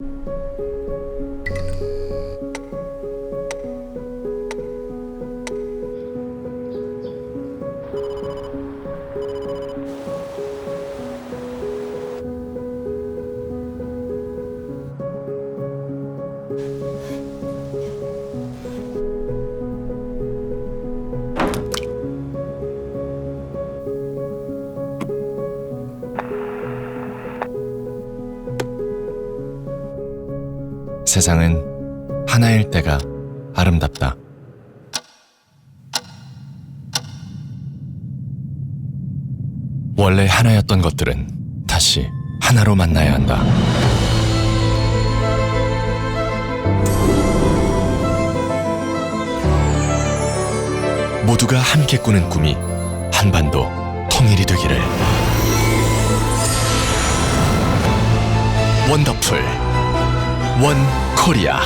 you 세상은 하나일 때가 아름답다. 원래 하나였던 것들은 다시 하나로 만나야 한다. 모두가 함께 꾸는 꿈이 한반도 통일이 되기를. 원더풀 원 코리아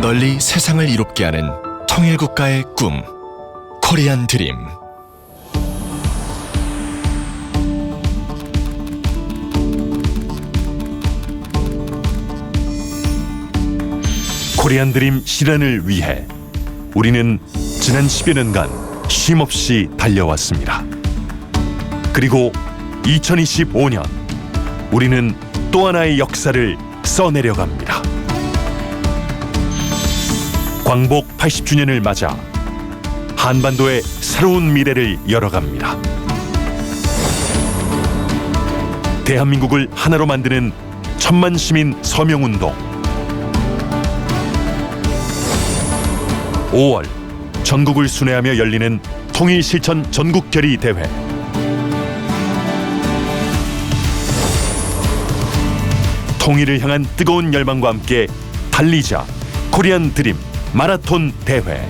널리 세상을 이롭게 하는 통일 국가의 꿈 코리안 드림 코리안 드림 실현을 위해 우리는 지난 10여 년간 쉼없이 달려왔습니다. 그리고 2025년 우리는 또 하나의 역사를 써내려갑니다. 광복 80주년을 맞아 한반도의 새로운 미래를 열어갑니다. 대한민국을 하나로 만드는 천만 시민 서명운동 5월 전국을 순회하며 열리는 통일 실천 전국 결의 대회. 통일을 향한 뜨거운 열망과 함께 달리자 코리안 드림 마라톤 대회.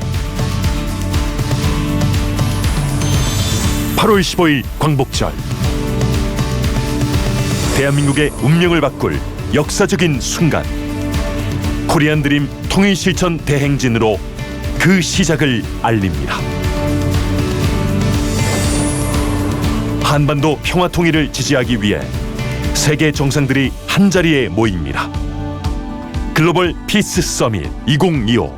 8월 15일 광복절. 대한민국의 운명을 바꿀 역사적인 순간. 코리안 드림 통일 실천 대행진으로 그 시작을 알립니다. 한반도 평화 통일을 지지하기 위해 세계 정상들이 한 자리에 모입니다. 글로벌 피스 서밋 2025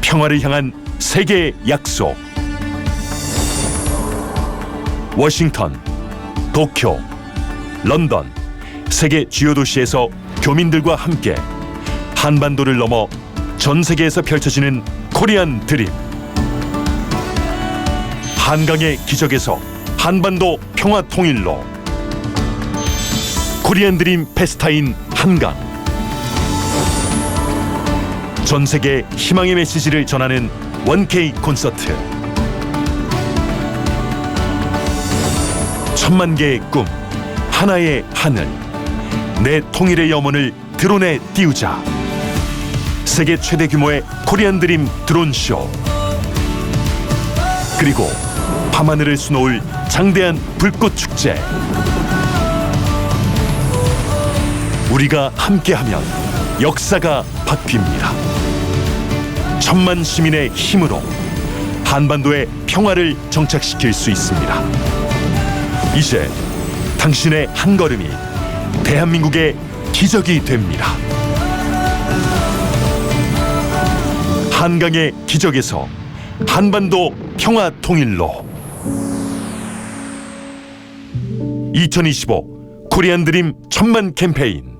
평화를 향한 세계의 약속 워싱턴, 도쿄, 런던 세계 주요 도시에서 교민들과 함께 한반도를 넘어 전 세계에서 펼쳐지는 코리안 드림 한강의 기적에서 한반도 평화 통일로 코리안 드림 페스타인 한강. 전 세계 희망의 메시지를 전하는 원케이 콘서트. 천만 개의 꿈 하나의 하늘. 내 통일의 염원을 드론에 띄우자. 세계 최대 규모의 코리안 드림 드론 쇼. 그리고 밤하늘을 수놓을 장대한 불꽃 축제 우리가 함께하면 역사가 바뀝니다. 천만 시민의 힘으로 한반도의 평화를 정착시킬 수 있습니다. 이제 당신의 한 걸음이 대한민국의 기적이 됩니다. 한강의 기적에서 한반도 평화 통일로. 2025 코리안 드림 천만 캠페인